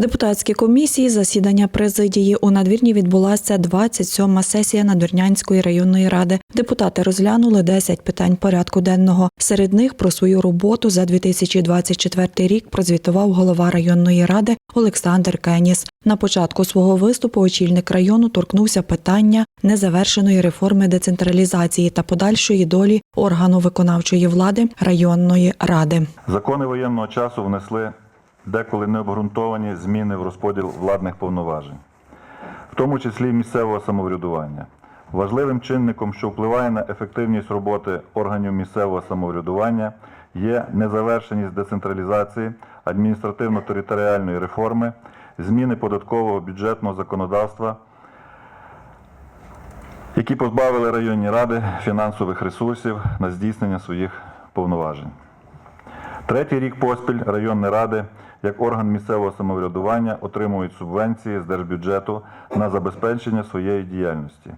В депутатській комісії засідання президії у надвірні відбулася 27-ма сесія Надвірнянської районної ради. Депутати розглянули 10 питань порядку денного. Серед них про свою роботу за 2024 рік прозвітував голова районної ради Олександр Кеніс. На початку свого виступу очільник району торкнувся питання незавершеної реформи децентралізації та подальшої долі органу виконавчої влади районної ради. Закони воєнного часу внесли деколи необґрунтовані зміни в розподіл владних повноважень, в тому числі місцевого самоврядування. Важливим чинником, що впливає на ефективність роботи органів місцевого самоврядування, є незавершеність децентралізації, адміністративно-територіальної реформи, зміни податкового бюджетного законодавства, які позбавили районні ради фінансових ресурсів на здійснення своїх повноважень. Третій рік поспіль районні ради, як орган місцевого самоврядування, отримують субвенції з держбюджету на забезпечення своєї діяльності.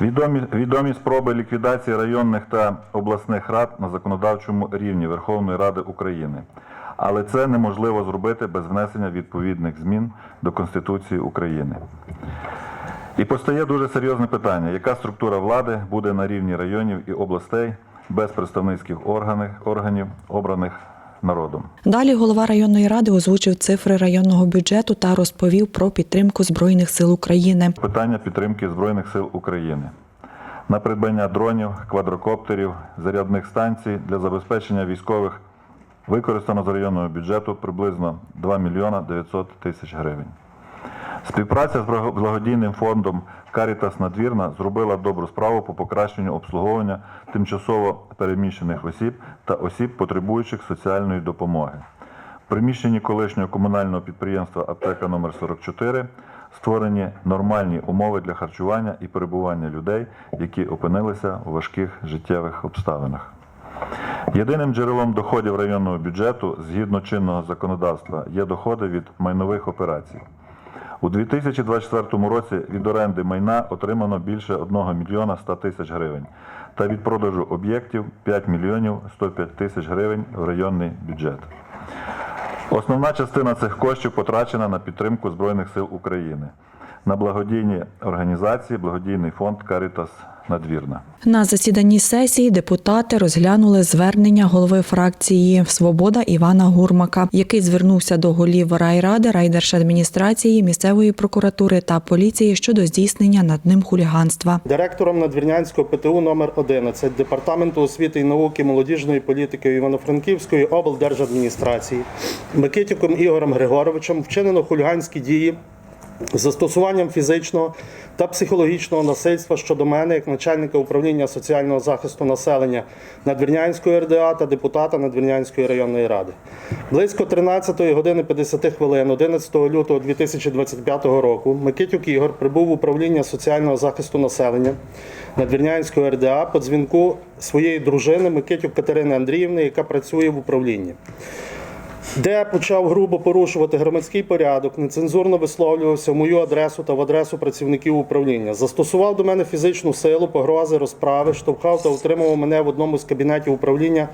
Відомі, відомі спроби ліквідації районних та обласних рад на законодавчому рівні Верховної Ради України. Але це неможливо зробити без внесення відповідних змін до Конституції України. І постає дуже серйозне питання, яка структура влади буде на рівні районів і областей без представницьких органів, органів обраних народом. Далі голова районної ради озвучив цифри районного бюджету та розповів про підтримку збройних сил України. Питання підтримки Збройних сил України. На придбання дронів, квадрокоптерів, зарядних станцій для забезпечення військових використано з районного бюджету приблизно 2 мільйона 900 тисяч гривень. Співпраця з благодійним фондом Карітас Надвірна зробила добру справу по покращенню обслуговування тимчасово переміщених осіб та осіб, потребуючих соціальної допомоги. В приміщенні колишнього комунального підприємства Аптека номер 44 створені нормальні умови для харчування і перебування людей, які опинилися у важких життєвих обставинах. Єдиним джерелом доходів районного бюджету згідно чинного законодавства є доходи від майнових операцій. У 2024 році від оренди майна отримано більше 1 мільйона 100 тисяч гривень та від продажу об'єктів 5 мільйонів 105 тисяч гривень в районний бюджет. Основна частина цих коштів потрачена на підтримку Збройних сил України, на благодійні організації, благодійний фонд Карітас Надвірна. На засіданні сесії депутати розглянули звернення голови фракції Свобода Івана Гурмака, який звернувся до голів райради, райдержадміністрації, місцевої прокуратури та поліції щодо здійснення над ним хуліганства. Директором Надвірнянського ПТУ номер 11 Департаменту освіти і науки молодіжної політики Івано-Франківської облдержадміністрації Микитюком Ігорем Григоровичем вчинено хуліганські дії застосуванням фізичного та психологічного насильства щодо мене як начальника управління соціального захисту населення Надвірнянської РДА та депутата Надвірнянської районної ради. Близько 13 години 50 хвилин 11 лютого 2025 року Микитюк Ігор прибув в управління соціального захисту населення Надвірнянської РДА по дзвінку своєї дружини Микитюк Катерини Андріївни, яка працює в управлінні де почав грубо порушувати громадський порядок, нецензурно висловлювався в мою адресу та в адресу працівників управління. Застосував до мене фізичну силу, погрози, розправи, штовхав та утримував мене в одному з кабінетів управління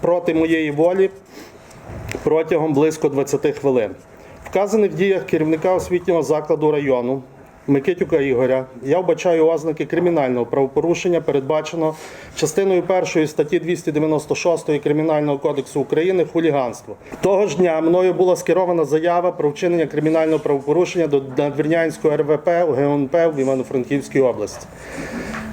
проти моєї волі протягом близько 20 хвилин. Вказаних діях керівника освітнього закладу району Микитюка Ігоря я вбачаю ознаки кримінального правопорушення, передбаченого частиною першої статті 296 Кримінального кодексу України хуліганство. Того ж дня мною була скерована заява про вчинення кримінального правопорушення до Надвірнянського РВП у ГУНП в Івано-Франківській області.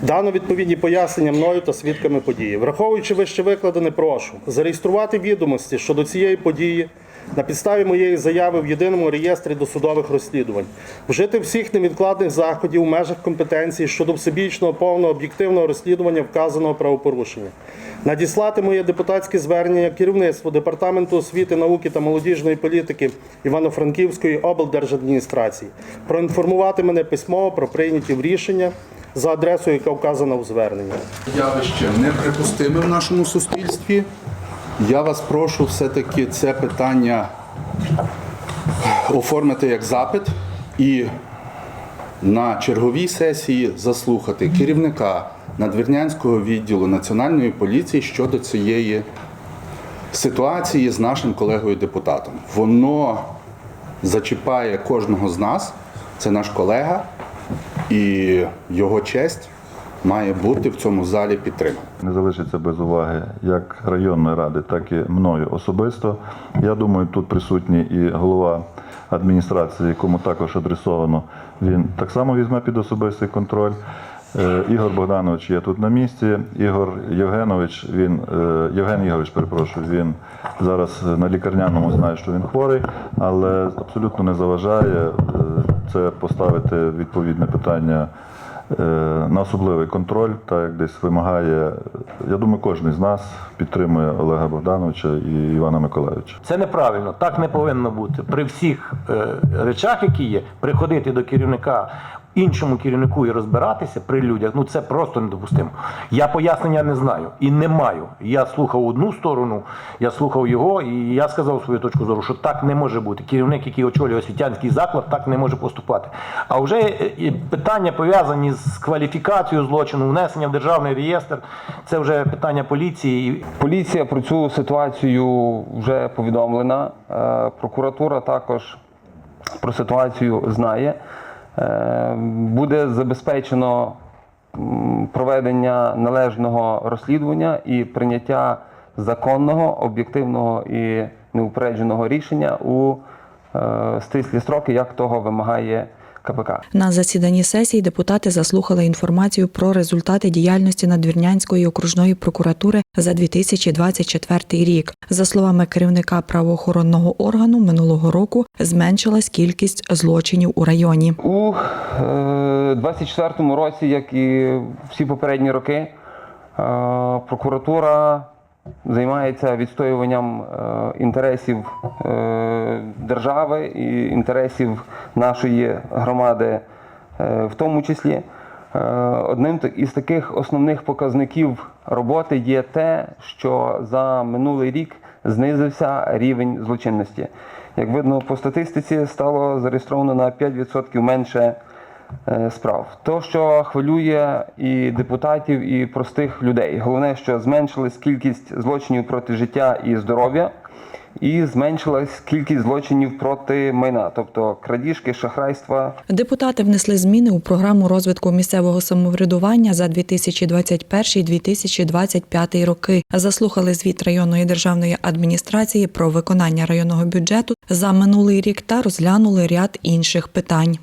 Дано відповідні пояснення мною та свідками події. Враховуючи вище викладене, прошу зареєструвати відомості щодо цієї події на підставі моєї заяви в єдиному реєстрі досудових розслідувань, вжити всіх невідкладних заходів у межах компетенції щодо всебічного повного об'єктивного розслідування вказаного правопорушення. Надіслати моє депутатське звернення керівництву Департаменту освіти, науки та молодіжної політики Івано-Франківської облдержадміністрації, проінформувати мене письмово про прийняті рішення за адресою, яка вказана у зверненні. явище неприпустиме в нашому суспільстві. Я вас прошу все-таки це питання оформити як запит і на черговій сесії заслухати керівника надвірнянського відділу Національної поліції щодо цієї ситуації з нашим колегою депутатом. Воно зачіпає кожного з нас. Це наш колега, і його честь має бути в цьому залі підтримана. Не залишиться без уваги як районної ради, так і мною особисто. Я думаю, тут присутній і голова адміністрації, якому також адресовано. Він так само візьме під особистий контроль. Е, Ігор Богданович є тут на місці. Ігор Євгенович, він е, Євген Ігорович, перепрошую, він зараз на лікарняному знає, що він хворий, але абсолютно не заважає е, це поставити відповідне питання на особливий контроль, так як десь вимагає. Я думаю, кожен з нас підтримує Олега Богдановича і Івана Миколаївича. Це неправильно, так не повинно бути. При всіх е, речах, які є, приходити до керівника, іншому керівнику і розбиратися при людях, ну це просто недопустимо. Я пояснення не знаю і не маю. Я слухав одну сторону, я слухав його, і я сказав свою точку зору, що так не може бути. Керівник, який очолює освітянський заклад, так не може поступати. А вже е, питання пов'язані з кваліфікацією злочину, внесення в державний реєстр, це вже питання поліції. Поліція про цю ситуацію вже повідомлена. Е, Прокуратура також про ситуацію знає. Е, Буде забезпечено проведення належного розслідування і прийняття законного, об'єктивного і неупередженого рішення у е, стислі строки, як того вимагає КПК. На засіданні сесії депутати заслухали інформацію про результати діяльності Надвірнянської окружної прокуратури за 2024 рік. За словами керівника правоохоронного органу, минулого року зменшилась кількість злочинів у районі. У е, 24-му році, як і всі попередні роки, е, прокуратура займається відстоюванням е, інтересів е, держави і інтересів нашої громади, е, в тому числі. Одним із таких основних показників роботи є те, що за минулий рік знизився рівень злочинності. Як видно, по статистиці стало зареєстровано на 5% менше справ. То, що хвилює і депутатів, і простих людей. Головне, що зменшилась кількість злочинів проти життя і здоров'я, і зменшилась кількість злочинів проти майна, тобто крадіжки, шахрайства, Депутати внесли зміни у програму розвитку місцевого самоврядування за 2021-2025 роки. Заслухали звіт районної державної адміністрації про виконання районного бюджету за минулий рік та розглянули ряд інших питань.